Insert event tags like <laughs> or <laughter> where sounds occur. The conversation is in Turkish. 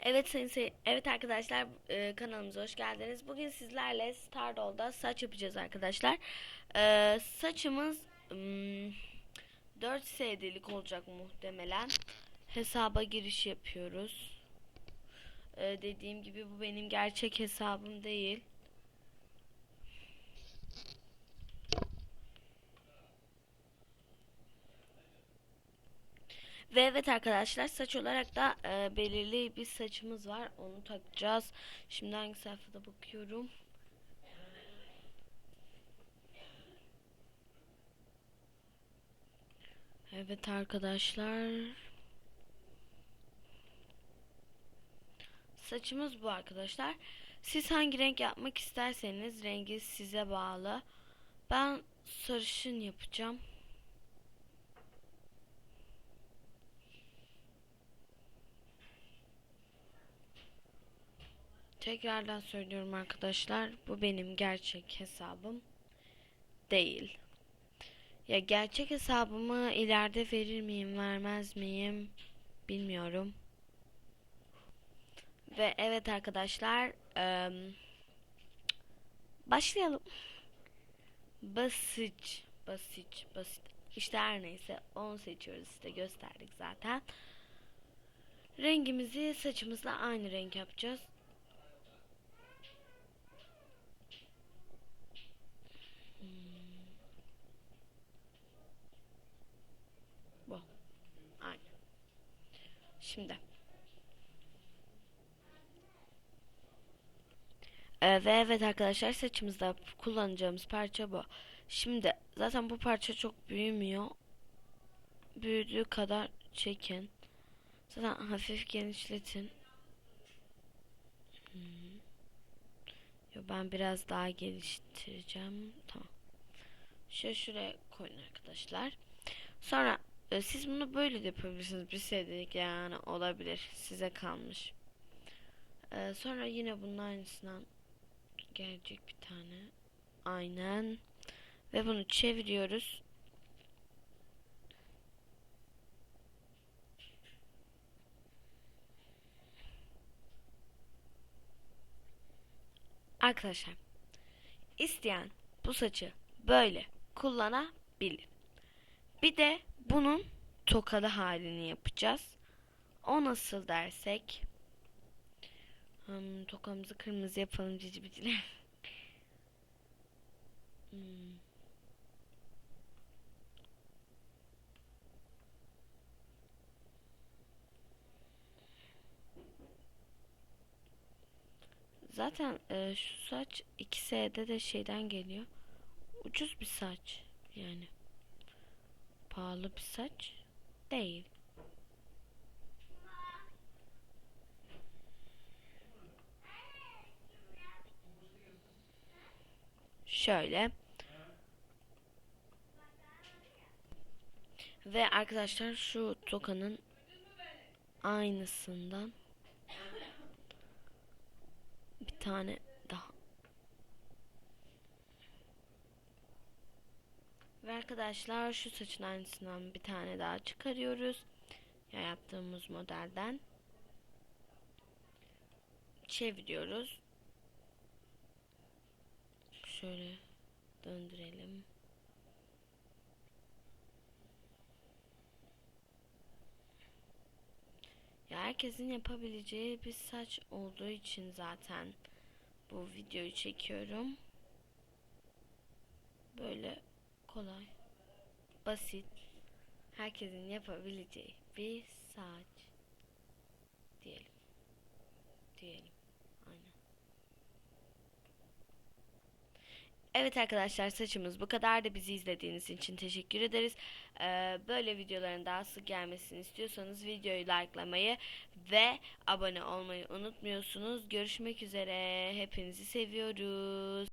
Evet sayın sey- evet arkadaşlar e, kanalımıza hoş geldiniz. Bugün sizlerle Stardoll'da saç yapacağız arkadaşlar. E, saçımız hmm, 4 SD'lik olacak muhtemelen. Hesaba giriş yapıyoruz. E, dediğim gibi bu benim gerçek hesabım değil. Ve evet arkadaşlar saç olarak da e, belirli bir saçımız var. Onu takacağız. Şimdi hangi sayfada bakıyorum. Evet arkadaşlar. Saçımız bu arkadaşlar. Siz hangi renk yapmak isterseniz rengi size bağlı. Ben sarışın yapacağım. Tekrardan söylüyorum arkadaşlar. Bu benim gerçek hesabım değil. Ya gerçek hesabımı ileride verir miyim, vermez miyim bilmiyorum. Ve evet arkadaşlar, em, başlayalım. Basit, basit, basit. İşte her neyse onu seçiyoruz işte gösterdik zaten. Rengimizi saçımızla aynı renk yapacağız. Bu. Aynen. Şimdi. Ee, ve evet arkadaşlar saçımızda kullanacağımız parça bu. Şimdi zaten bu parça çok büyümüyor. Büyüdüğü kadar çekin. Zaten hafif genişletin. Yo, ben biraz daha geliştireceğim. Tamam. Şöyle şuraya koyun arkadaşlar. Sonra e, siz bunu böyle de yapabilirsiniz. Bir sedelik yani olabilir. Size kalmış. E, sonra yine bunun aynısından gelecek bir tane. Aynen. Ve bunu çeviriyoruz. Arkadaşlar isteyen bu saçı böyle kullanabilir. Bir de bunun tokalı halini yapacağız. O nasıl dersek hmm, tokamızı kırmızı yapalım cici biciler. <laughs> Hmm. Zaten e, şu saç 2S'de de şeyden geliyor. Ucuz bir saç yani. Pahalı bir saç değil. Şöyle. Ve arkadaşlar şu tokanın aynısından bir tane daha. Ve arkadaşlar şu saçın aynısından bir tane daha çıkarıyoruz. Ya yaptığımız modelden. Çeviriyoruz. Şöyle döndürelim. Ya herkesin yapabileceği bir saç olduğu için zaten bu videoyu çekiyorum. Böyle kolay, basit, herkesin yapabileceği bir saç diyelim. Diyelim. Aynen. Evet arkadaşlar saçımız bu kadar da bizi izlediğiniz için teşekkür ederiz. Ee, böyle videoların daha sık gelmesini istiyorsanız videoyu likelamayı ve abone olmayı unutmuyorsunuz. Görüşmek üzere. Hepinizi seviyoruz.